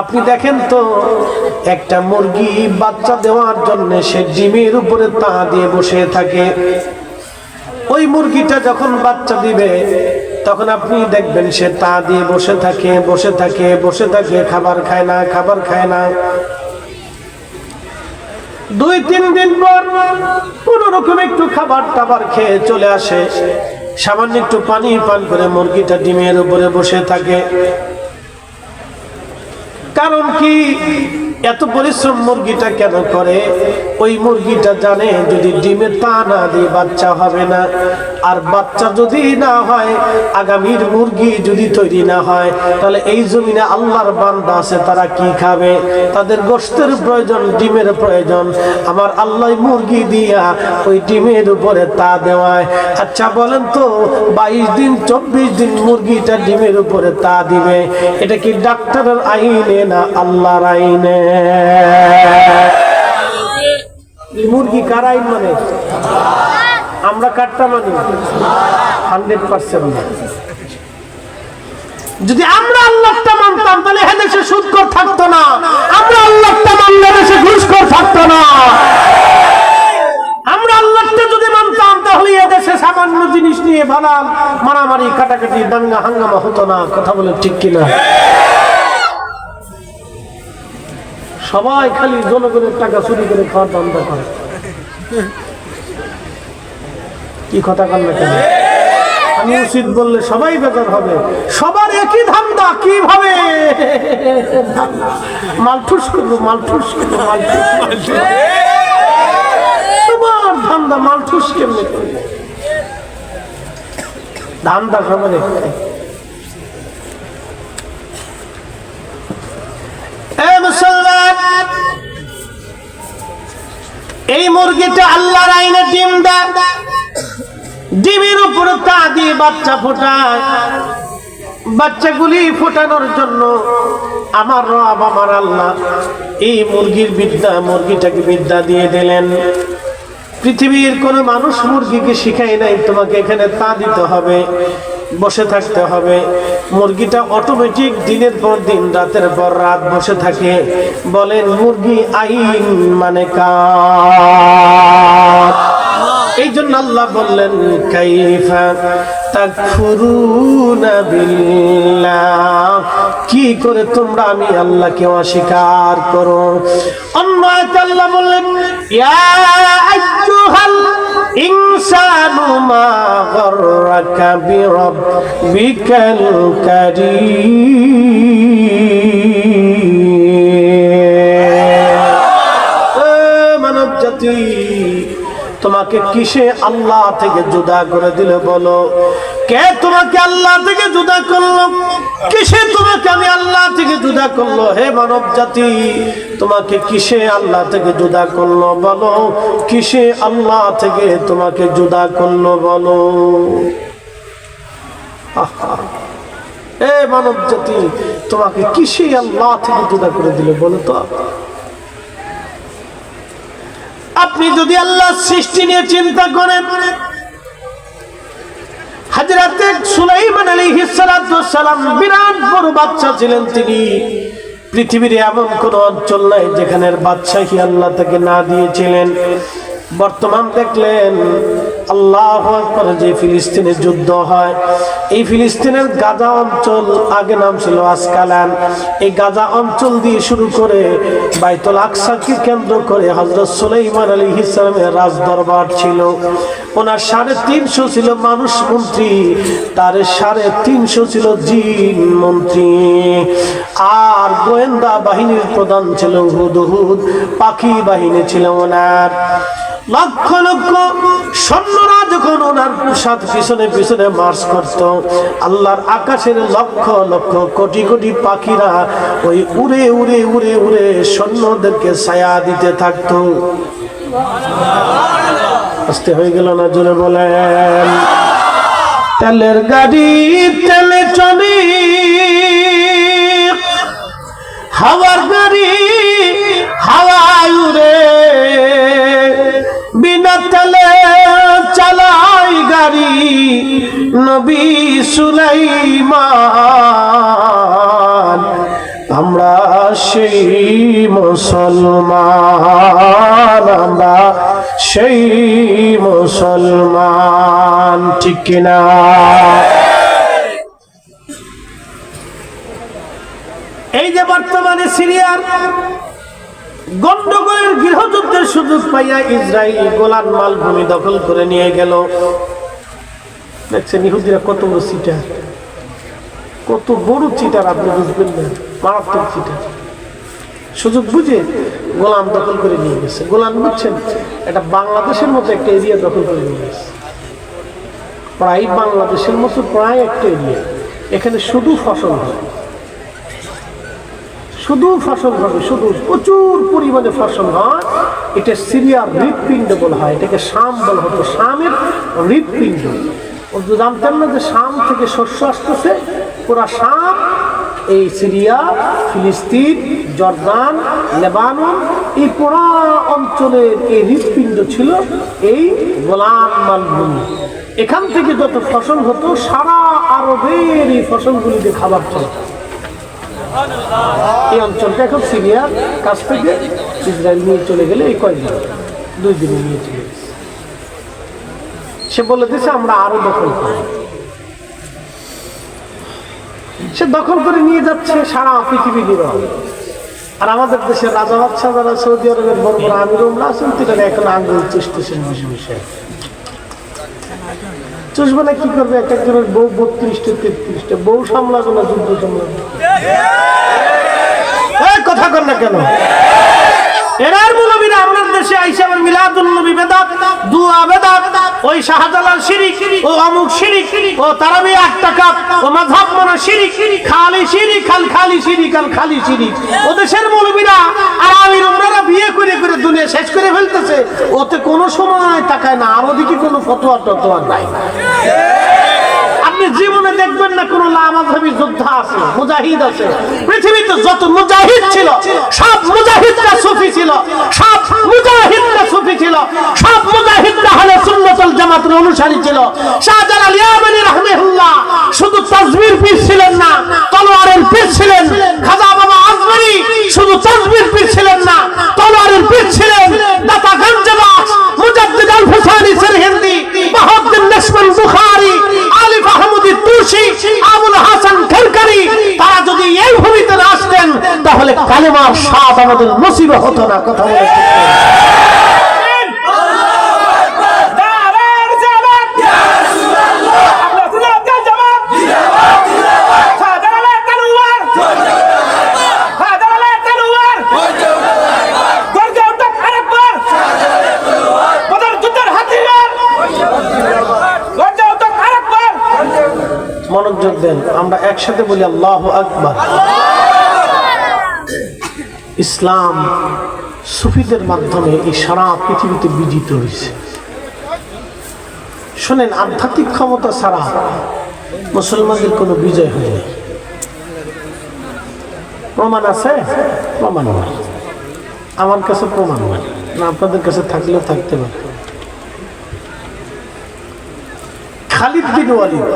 আপনি দেখেন তো, একটা মুরগি বাচ্চা দেওয়ার জন্য সে ডিমের উপরে তা দিয়ে বসে থাকে। ওই মুরগিটা যখন বাচ্চা দিবে, তখন আপনি দেখবেন সে তা দিয়ে বসে থাকে বসে থাকে বসে থাকে, খাবার খায় না, খাবার খায় না। দুই, তিন দিন পর কোন রকম একটু খাবার টাবার খেয়ে চলে আসে। সামান্য একটু পানি পান করে মুরগিটা ডিমের উপরে বসে থাকে। কারণ কি? এত পরিশ্রম মুরগিটা কেন করে? ওই মুরগিটা জানে যদি ডিমে তা না দিয়ে বাচ্চা হবে না, আর বাচ্চা যদি না হয়, আগামীর মুরগি যদি তৈরি না হয়, তাহলে এই জমিনে আল্লাহর বান্দা আছে, তারা কি খাবে? তাদের গোস্তের প্রয়োজন, ডিমের প্রয়োজন। আমার আল্লাহ মুরগি দিয়া ওই ডিমের উপরে তা দেওয়ায়। আচ্ছা বলেন তো, বাইশ দিন, চব্বিশ দিন মুরগিটা ডিমের উপরে তা দিবে? এটা কি ডাক্তারের আইনে না আল্লাহর আইনে? এই মুরগি আইন মানে? আমরা হান্ড্রেড পার্সেন্ট যদি আমরা আল্লাহটা মানতাম, তাহলে হ্যাঁ দেশে সুদকর থাকতো না। আমরা আল্লাহটা মানলে দেশে ঘুষখোর থাকতো না। আমরা আল্লাহটা যদি মানতাম, তাহলে এ দেশে সামান্য জিনিস নিয়ে ভালাম মারামারি, কাটাকাটি, দাঙ্গা, হাঙ্গামা হতো না। কথা বলে ঠিক কিনা? সবাই খালি জনগণের টাকা চুরি করে খাওয়ার ধান্দা করে কি কথা কান্না কেন? আমি উচিত বললে সবাই বেকার হবে। সবার একই ধান্দা, কীভাবে? মালঠুস করব করব মালঠুস করব। সবার ধান্দা মালঠুস কেমনে করব? ধান্দা সবার একটাই মুরগিটা আল্লাহর আইনে ডিম দেয়। ডিমের উপরে তা দিয়ে বাচ্চা ফোটায়। বাচ্চাগুলি ফোটানোর জন্য আমার রব, আমার আল্লাহ এই মুরগির বিদ্যা, মুরগিটাকে বিদ্যা দিয়ে দিলেন। পৃথিবীর কোনো মানুষ মুরগিকে শিখাই নাই, তোমাকে এখানে তা দিতে হবে, বসে থাকতে হবে। মুরগিটা অটোমেটিক দিনের পর দিন, রাতের পর রাত বসে থাকে। বলেন, মুরগি আইন মানে কার? এই জন্য আল্লাহ বললেন, কাইফা তাকফুরুনা বিল্লাহ। কি করে তোমরা আমি আল্লাহকে অস্বীকার করো? অন্য আল্লাহ বললেন, ইয়া আইয়ুহাল ইনসানু মা গররাকা বিরাব্বিকাল কারীম। তোমাকে কিসে আল্লাহ থেকে জুদা করে দিলে বলো? কে তোমাকে আল্লাহ থেকে জুদা করল? কিসে তোমাকে আমি আল্লাহ থেকে জুদা করল? হে মানব জাতি তোমাকে কিসে আল্লাহ থেকে জুদা করল বলো? কিসে আল্লাহ থেকে তোমাকে জুদা করল বলো? এ মানব জাতি তোমাকে কিসে আল্লাহ থেকে জুদা করে দিলে বলো তো? আপনি যদি আল্লাহ সৃষ্টি নিয়ে চিন্তা করেন, হাজরাতে সুলাইমান আলী হিসালাম বিরাট বড় বাচ্চা ছিলেন তিনি। পৃথিবীর এমন কোন অঞ্চল নাই বাদশাহী আল্লাহ তাকে না দিয়েছিলেন। বর্তমান দেখলেন আল্লাহ আকবার যে ফিলিস্তিনে যুদ্ধ হয়, এই ফিলিস্তিনের গাজা অঞ্চল, আগে নাম ছিল আসকালান এই গাজা অঞ্চল দিয়ে শুরু করে বাইতুল আকসাকে কেন্দ্র করে হজরত সুলাইমান আলী ইসলামের রাজ দরবার ছিল। ওনার সাড়ে তিনশো ছিল মানুষ মন্ত্রী, তার সাড়ে তিনশো ছিল জিন মন্ত্রী। আর গোয়েন্দা বাহিনীর প্রধান ছিল হুদহুদ, পাখি বাহিনী ছিল ওনার। লক্ষ লক্ষ সৈন্যরা যখন ওনার সাথে পিছনে পিছনে মার্চ করত, আল্লাহর আকাশের লক্ষ লক্ষ কোটি কোটি পাখিরা ওই উড়ে উড়ে উড়ে উড়ে সৈন্যদেরকে ছায়া দিতে থাকতো। আসতে হয়ে গেল না জোরে বলেন। তেলের গাড়ি, তেলে চলে হাওয়ার গাড়ি, হাওয়ায় উড়ে। বিনা তেলে চালাই গাড়ি, নবী সুলাইমান, আমরা সেই মুসলমান, আমরা সেই মুসলমান, ঠিক কিনা? এই যে বর্তমানে সিরিয়ার গন্ডগোলের গৃহযুদ্ধের সুযোগ পাইয়া ইসরায়েল গোলান মালভূমি দখল করে নিয়ে গেল। দেখছেন ইহুদিরা কত বড় চিটার কত বড় চিটার আপনি বুঝবেন না। মারাত্মক চিটার সুযোগ বুঝে গোলাম দখল করে নিয়ে গেছে। গোলাম বুঝছেন, এটা বাংলাদেশের মতো একটা এরিয়া দখল করে নিয়ে গেছে। প্রায় বাংলাদেশের মতো, প্রায় একটা এরিয়া এখানে শুধু ফসল হয়। শুধু ফসল হবে, শুধু প্রচুর পরিমাণে ফসল হয়। এটা সিরিয়ার হৃৎপিণ্ড বলা হয়, এটাকে শাম বলা হতো, শামের হৃৎপিণ্ড। ও তো জানতেন না যে শাম থেকে শস্য আসতেছে? পুরা শাম এই সিরিয়া, ফিলিস্তিন, জর্দান, লেবানন, এই পুরা অঞ্চলের এই হৃৎপিণ্ড ছিল এই গোলাম মালভূমি এখান থেকে যত ফসল হতো, সারা আরবের এই ফসলগুলিতে খাবার চলত। এই অঞ্চলটা এখন সিরিয়ার কাছ থেকে ইসরায়েল নিয়ে চলে গেলে এই কয়েকদিন দুই দিনে নিয়ে চলে সে বলে দিয়েছে আমরা আরও দখল করব। সে দখল করে নিয়ে যাচ্ছে সারা পৃথিবী নিরব আর আমাদের দেশের রাজা বাচ্চা যারা সৌদি আরবের বড় বড় আমির আছেন তিনি এখন আঙ্গুল চুষতেছেন বসে বসে চুষবে কি করবে? এক একজনের বউ বত্রিশটা তেত্রিশটা বউ সামলাবে না, যুদ্ধ সামলাবে। কথা কর না কেন? এরার মুনবিরা আমাদের দেশে আইসা আমার মিলাদুল নবী ওই শাহজালাল শিরিক, ও অমুক শিরিক, ও তারাবি এক টাকা ও মাযহাব মনে শিরিক, খালি শিরিক, খাল খালি শিরিক, খাল খালি শিরিক। ও দেশের মৌলবীরা, আর আমির ওনারা বিয়ে করে করে দুনিয়া শেষ করে ফেলতেছে। ওতে কোনো সময় তাকায় না, আর ওদিকে কোনো ফতোয়া টতোয়া নাই। জীবনে দেখবেন না কোন লামাধাবী যোদ্ধা আছে, মুজাহিদ আছে। পৃথিবীতে যত মুজাহিদ ছিল, সব মুজাহিদরা সুফি ছিল, সব মুজাহিদরা সুফি ছিল, সব মুজাহিদরা হলে সুন্নাতুল জামাতের অনুসারী ছিল। শাহজালাল ইয়ামানি রাহমাহুল্লাহ শুধু তাজবির পীর ছিলেন না তলোয়ারের পীর ছিলেন খাজা বাবা আজমেরি শুধু তাজবির পীর ছিলেন না তলোয়ারের পীর ছিলেন দাতা গঞ্জবাস মুজাদ্দিদ আল হুসাইনি সিরহিন্দি বাহাউদ্দিন লক্ষ্মণ বুখারী আলিফ আহমদি তুলসী আবুল হাসান খেরকারি তারা যদি এই ভূমিতে না আসতেন তাহলে কালেমার স্বাদ আমাদের নসিব হতো না, কথা বলে মনোযোগ দেন, আমরা একসাথে বলি আল্লাহ আকবার। ইসলাম সুফিদের মাধ্যমে এই সারা পৃথিবীতে বিজিত হয়েছে। শোনেন, আধ্যাত্মিক ক্ষমতা ছাড়া মুসলমানদের কোনো বিজয় হয়নি প্রমাণ আছে? প্রমাণ নাই। আমার কাছে প্রমাণ নাই। না, আপনাদের কাছে থাকলেও থাকতে পারে খালিদ বিন ওয়ালিদ,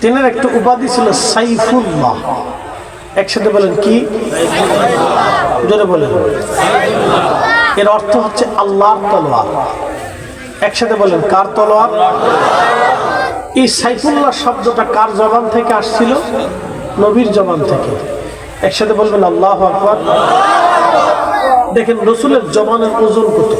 তেনার একটা উপাধি ছিল সাইফুল্লাহ। একসাথে বলেন কি? জোরে বলেন। এর অর্থ হচ্ছে আল্লাহর তলোয়ার। একসাথে বলেন, কার তলোয়ার? এই সাইফুল্লাহ শব্দটা কার জবান থেকে আসছিল? নবীর জবান থেকে। একসাথে বলবেন, আল্লাহ আকবার। দেখেন, রসুলের জবানের ওজন কত?